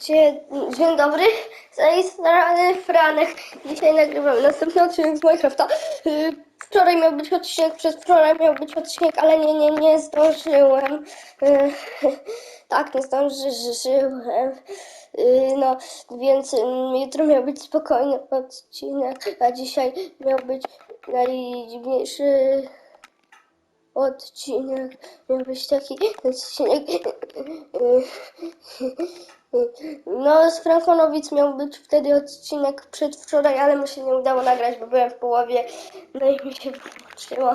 Dzie- Dzień dobry, z tej strony Franek. Dzisiaj nagrywam następny odcinek z Minecrafta. Y, Wczoraj miał być odcinek, przez wczoraj miał być odcinek, ale nie, nie, nie zdążyłem. Y, Tak, nie zdążyłem. Y, No, więc ym, jutro miał być spokojny odcinek, a dzisiaj miał być najdziwniejszy odcinek. Miał być taki odcinek. No, z Frankonowic miał być wtedy odcinek przedwczoraj, ale mu się nie udało nagrać, bo byłem w połowie. No i mi się włączyło.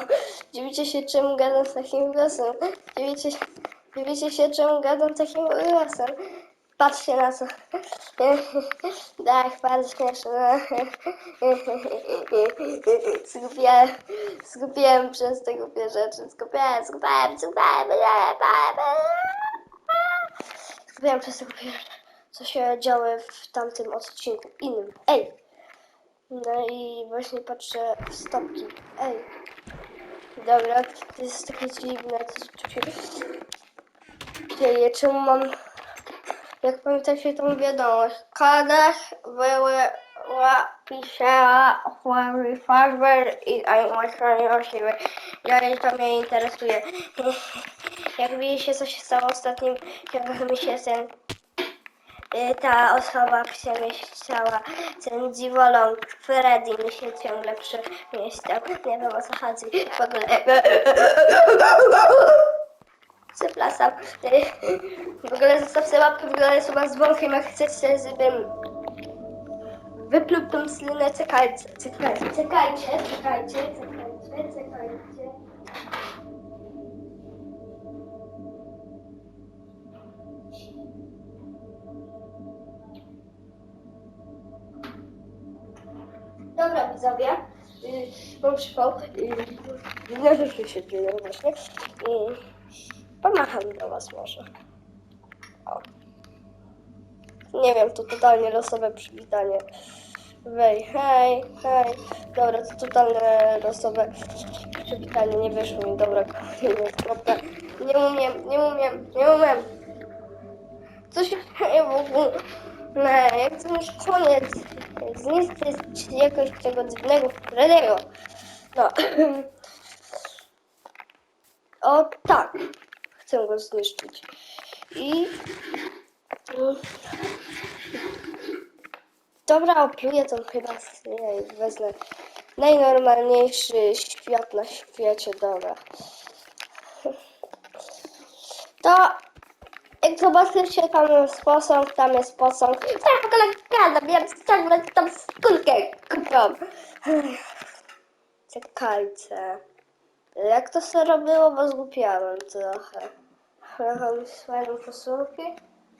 Dziwicie się, czemu gadam z takim głosem. Dziwicie się, dziwicie się czemu gadam takim głosem. Patrzcie na co. Tak, bardzo śmieszne. Zgubiłem, zgubiłem przez te głupie rzeczy. Zgubiłem, zgubiłem, zgubiłem. Zgubiłem te głupie rzeczy, co się działo w tamtym odcinku innym. Ej! No i właśnie patrzę w stopki. Ej! Dobra, to jest takie dziwne, co tu się dzieje. Czemu mam jak pamiętacie tą wiadomość, kadach wyła pisała Harry Farber i animatornie siły. Dalej to mnie interesuje. Jak widzicie, co się stało ostatnim, jak mi się ten ta osoba przemieszczała, ten dziwoląg, Freddy mi się ciągle przemieszczał. Nie wiem o co chodzi. W ogóle... Przepraszam. W ogóle zostawcie łapkę w górę suba z dzwonkiem, jak chcecie, żebym wypluł tą slinę. Czekajcie, czekajcie, czekajcie, czekajcie, czekajcie, Dobra, widzowie. Yy, mam przypał. Yy, no rzeczy się dzieją właśnie. Yy, pomacham do was może. O. Nie wiem, to totalnie losowe przywitanie. Wej, hej, hej. Dobra, to totalne losowe przywitanie. Nie wyszło mi, dobra. Nie umiem, nie umiem, nie umiem. Co się dzieje w ogóle? No, jak to już koniec. Zniszczyć jakoś tego dziwnego Fredego. No. O tak. Chcę go zniszczyć. I... Dobra, opluję tą chyba wezmę najnormalniejszy świat na świecie, dobra. To jak zobaczycie, tam jest posąg, tam jest posąg. Tak, w ogóle gadam, ja ciągle tam skórkę kupiłam. Czekajcie. Jak to się robiło, bo zgłupiałem trochę. Mam swoje posługi.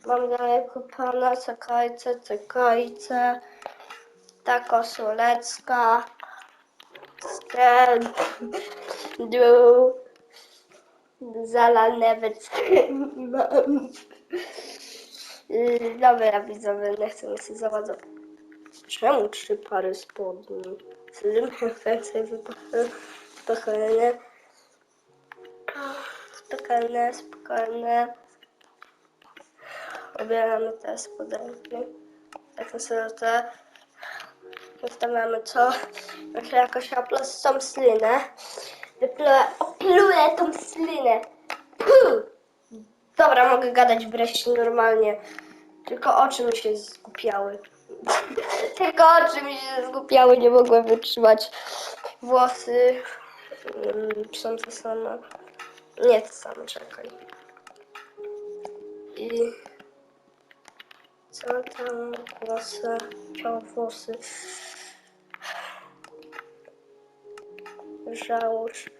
Mam dalej kupione, czekajcie, czekajcie. Ta koszuleczka. Ten. Dół. Zalane mam. Yy, Dobra, widzowie, nie chcę się zawadać. Czemu trzy pary spodni? Zrób efekty spokojne. Spokojne, spokojne. Obieramy te spodenki. Tak na sobie te. Wystawiamy co? Jakoś opluć tą slinę. Wypluję, opluję tą slinę. Puh! Dobra, mogę gadać wreszcie normalnie. Tylko oczy mi się zgupiały. Tylko oczy mi się zgupiały, nie mogłem wytrzymać. Włosy mm, są te same. Nie te same, czekaj. I co tam? Włosy, ciało włosy. Żałóż.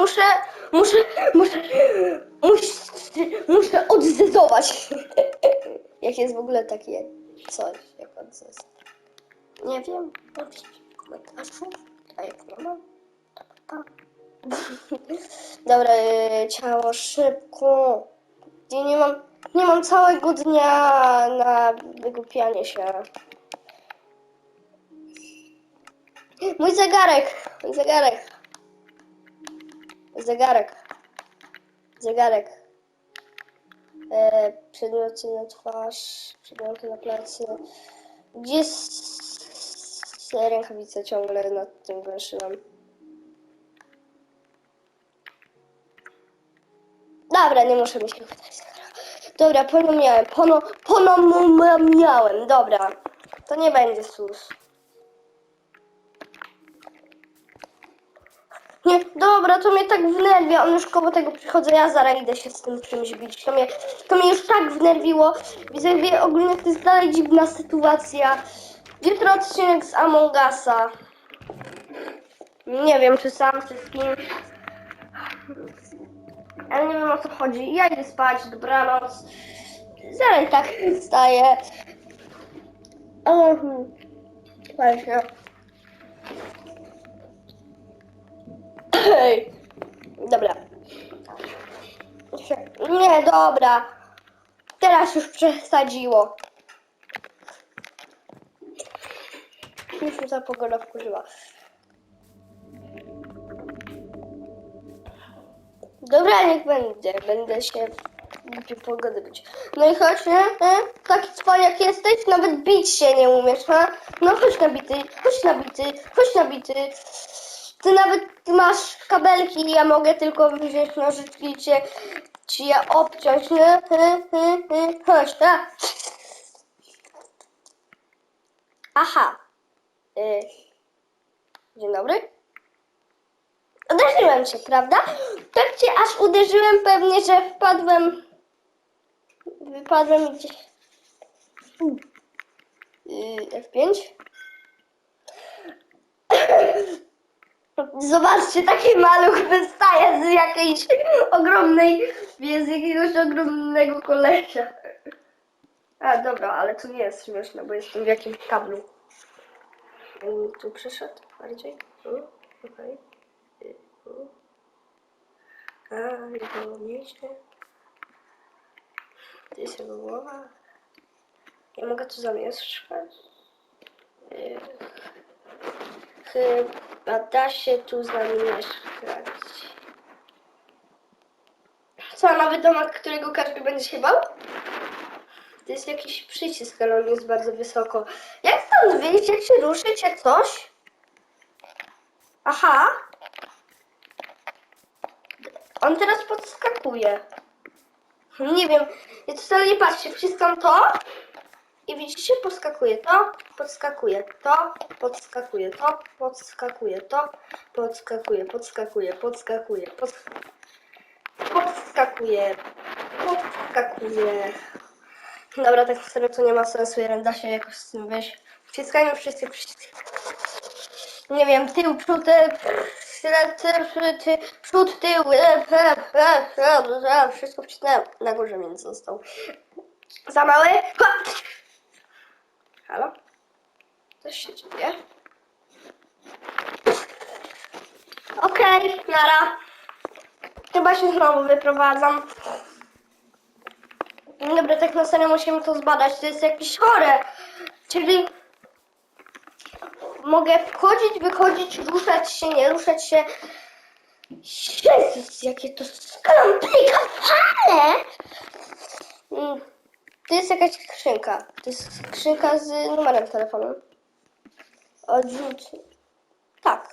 Muszę, muszę, muszę, muszę, muszę odzezować. Jak jest w ogóle takie coś, jak. Nie wiem, napiszcie w komentarzu. A jak nie mam, to pa. Dobra, y, ciało szybko. Nie mam, nie mam całego dnia na wygłupianie się. Mój zegarek, mój zegarek. Zegarek. Zegarek. E, przedmioty na twarz, przedmioty na plecy. Gdzie jest rękawica ciągle nad tym węszyłem? Dobra, nie muszę mieć rękawicy. Dobra, pono miałem, pono, pono miałem, dobra. To nie będzie sus. Nie, dobra, to mnie tak wnerwia. On już koło tego przychodzę, ja zaraz idę się z tym czymś bić. To mnie, to mnie już tak wnerwiło. Widzę, wie, ogólnie to jest dalej dziwna sytuacja. Jutro odcinek z Among Usa. Nie wiem, czy sam, czy z kim. Ale nie wiem o co chodzi. Ja idę spać, dobranoc. Zaraz tak wstaję. Hmm, Właśnie. Dobra. Nie, dobra. Teraz już przesadziło. Już ta pogoda wkurzyła. Dobra, niech będzie. Będę się gdzie pogody. No i chodź, nie? E? Taki cwaniak jesteś? Nawet bić się nie umiesz, ha? No chodź nabity, chodź nabity, chodź nabity. Ty nawet masz kabelki, ja mogę tylko wziąć nożyczki i cię, ci je obciąć? E, e, e. Chodź, a? Aha. E. Dzień dobry. Uderzyłem cię, prawda? Tak cię aż uderzyłem pewnie, że wpadłem. Wypadłem gdzieś. Yy, F5. Zobaczcie, taki maluch wystaje z jakiejś ogromnej, z jakiegoś ogromnego kolesia. A, dobra, ale to nie jest śmieszne, bo jestem w jakimś kablu. Tu przeszedł bardziej. Okej. A, jego mięśnie. To jest jego głowa. Ja mogę tu zamieszkać. Chyba da się tu zamieszkać. Co, nowy domek, którego każdy będzie się bał? To jest jakiś przycisk, ale on jest bardzo wysoko. Jak stąd wyjść? Jak się ruszyć? Coś? Aha. On teraz podskakuje. Nie wiem, ja to wcale nie patrzę, wciskam to i widzicie, podskakuje to, podskakuje to, podskakuje to, podskakuje to, podskakuje, podskakuje, podskakuje, podskakuje, podskakuje, podskakuje. Dobra, tak serio to nie ma sensu, jeden da się jakoś z tym wyjść. Wciskajmy wszyscy przyciski. Nie wiem, tył, przód, e, przód, tył, e, e, e, e, e, wszystko wcisnąłem. Na górze więc został. Za mały? Halo? Coś się dzieje? Okej, nara. Chyba się znowu wyprowadzam. Dobra, tak na serio musimy to zbadać. To jest jakieś chore. Czyli mogę wchodzić, wychodzić, ruszać się, nie ruszać się. Jezus, jakie to skomplikowane! To jest jakaś skrzynka. To jest skrzynka z numerem telefonu. Odrzut. Tak,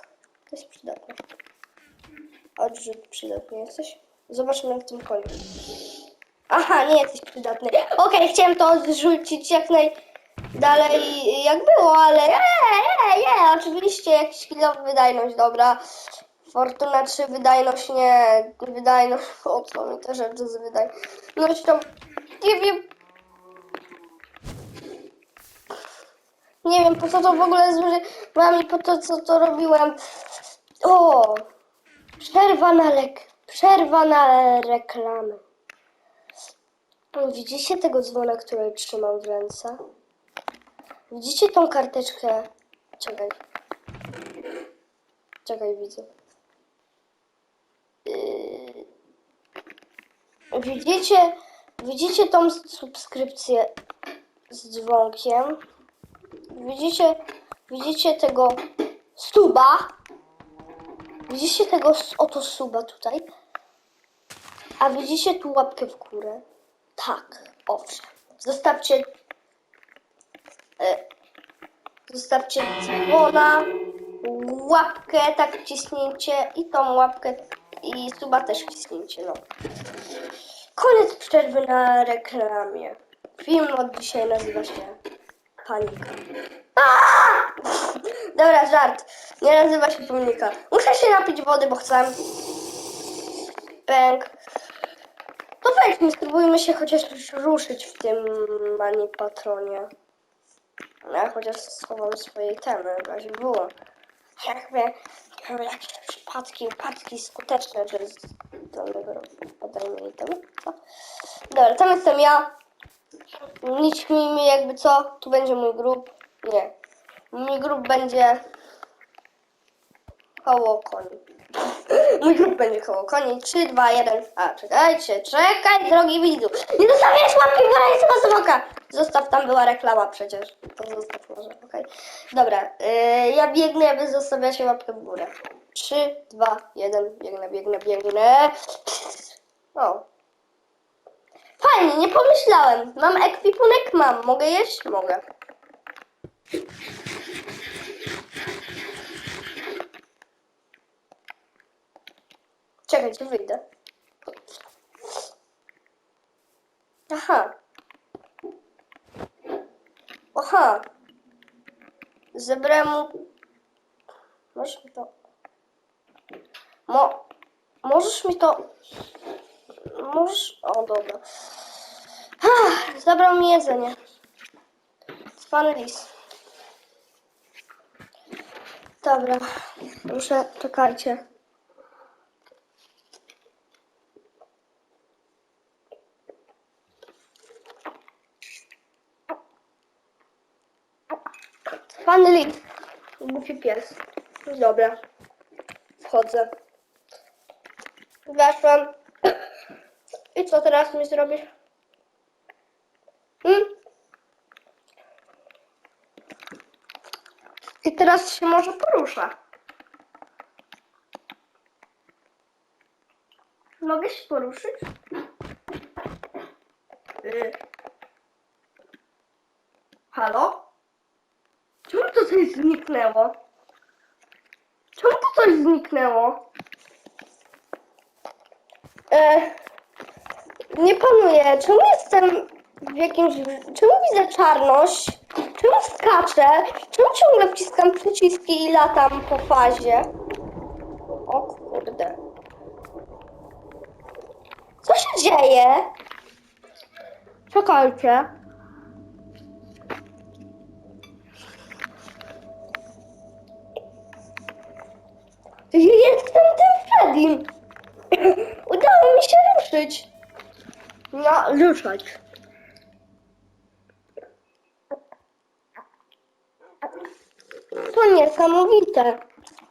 to jest przydatne. Odrzut przydatny jesteś? Zobaczmy na tym koniu. Aha, nie jesteś przydatny. Okej, chciałem to odrzucić jak najdalej jak było, ale nie, nie, nie, oczywiście jakiś kilo wydajność, dobra. Fortuna 3, wydajność nie, wydajność, o co mi te rzeczy z wydajnością, nie wiem. Nie wiem po co to w ogóle zużywam i po to co to robiłem. O! Przerwa na lek, przerwa na reklamy. Widzicie tego dzwona, który trzymam w ręce? Widzicie tą karteczkę? Czekaj. Czekaj, widzę. Yy... Widzicie, widzicie tą subskrypcję z dzwonkiem? Widzicie, widzicie tego suba? Widzicie tego oto suba tutaj? A widzicie tu łapkę w górę? Tak, owszem. Zostawcie. E, zostawcie dzwona, łapkę, tak wcisnijcie i tą łapkę i suba też wcisnijcie, no. Koniec przerwy na reklamie. Film od dzisiaj nazywa się Panika. Aaaa! Dobra, żart. Nie nazywa się Panika. Muszę się napić wody, bo chcę. Pęk. To weźmy, spróbujmy się chociaż ruszyć w tym mani patronie. Ja chociaż schowam swoje temy, w razie było. Jakby miały jakieś przypadki, upadki skuteczne, że z danego podajmy jej temu. Dobra, tam jestem ja. Nic mi jakby co, tu będzie mój grup. Nie. Mój grup będzie koło koni. Mój grup będzie koło koni. 3, 2, 1. A, czekajcie, czekaj, drogi widzu. Nie zostawiasz łapki w górę i smoka. Zostaw, tam była reklama przecież. To zostaw może, okej. Dobra, yy, ja biegnę, wy zostawiacie łapkę w górę. 3, 2, 1. Biegnę, biegnę, biegnę. O. Fajnie, nie pomyślałem. Mam ekwipunek? Mam. Mogę jeść? Mogę. Czekajcie, wyjdę. Aha. Aha. Zebrałem mu... Możesz mi to... Mo... Możesz mi to... Możesz... O, dobra. Ah, Zabrał mi jedzenie. Pan lis. Dobra. Muszę... Czekajcie. Pan lis. Głupi pies. Dobra. Wchodzę. Weszłam. I co teraz mi zrobisz? Hmm? I teraz się może porusza. Mogę się poruszyć? Y. Halo? Czemu to coś zniknęło? Czemu to coś zniknęło? E, nie panuję. Czemu jestem w jakimś... Czemu widzę czarność? Czemu skaczę? Czemu ciągle wciskam przyciski i latam po fazie? O kurde. Co się dzieje? Czekajcie. Jestem tym Fredim. Udało mi się ruszyć. No, ruszać. To niesamowite.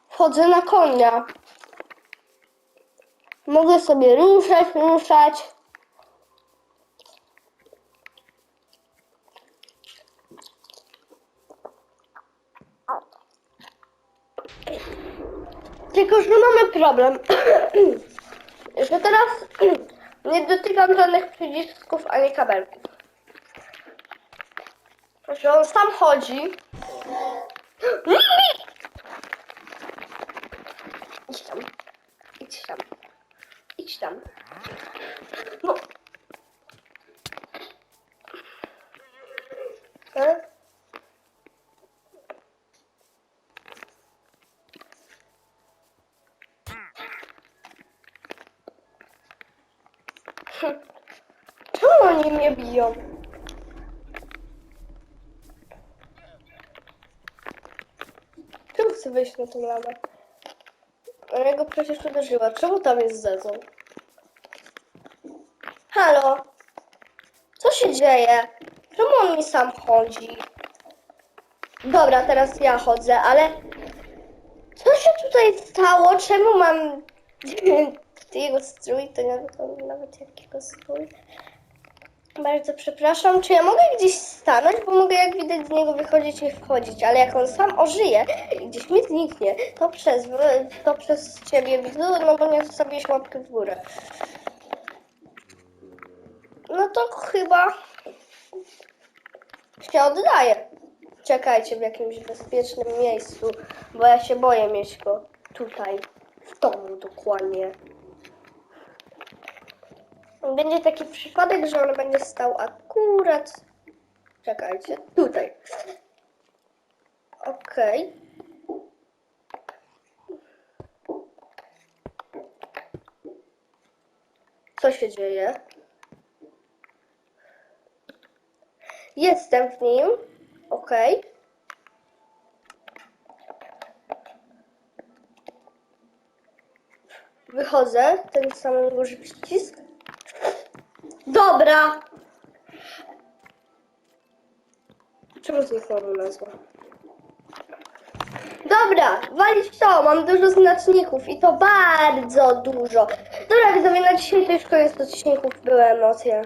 Wchodzę na konia. Mogę sobie ruszać, ruszać. Tylko, że mamy problem. że teraz nie dotykam żadnych przycisków ani kabelków. Że on sam chodzi. Idź tam. Idź tam. Idź tam. No. E? Czemu oni mnie biją? Czemu chcę wejść na tą lamę? Ja go przecież uderzyła. Czemu tam jest zezą? Halo? Co się dzieje? Czemu on mi sam chodzi? Dobra, teraz ja chodzę, ale... Co się tutaj stało? Czemu mam jego strój? To nawet, to nawet jakiego strój? Bardzo przepraszam, czy ja mogę gdzieś stanąć, bo mogę jak widać z niego wychodzić i wchodzić, ale jak on sam ożyje i gdzieś mi zniknie, to przez, to przez ciebie widzu, no bo nie zostawiłeś łapkę w górę. No to chyba się oddaję. Czekajcie w jakimś bezpiecznym miejscu, bo ja się boję mieć go tutaj, w domu dokładnie. Będzie taki przypadek, że on będzie stał akurat. Czekajcie, tutaj. Okej. Co się dzieje? Jestem w nim. Okej. Wychodzę. Ten sam duży przycisk. Dobra. Czemu zniknęła nazwa? Dobra, walić to, mam dużo znaczników i to bardzo dużo. Dobra, widzowie, na dzisiaj to już koniec odcinków, były emocje.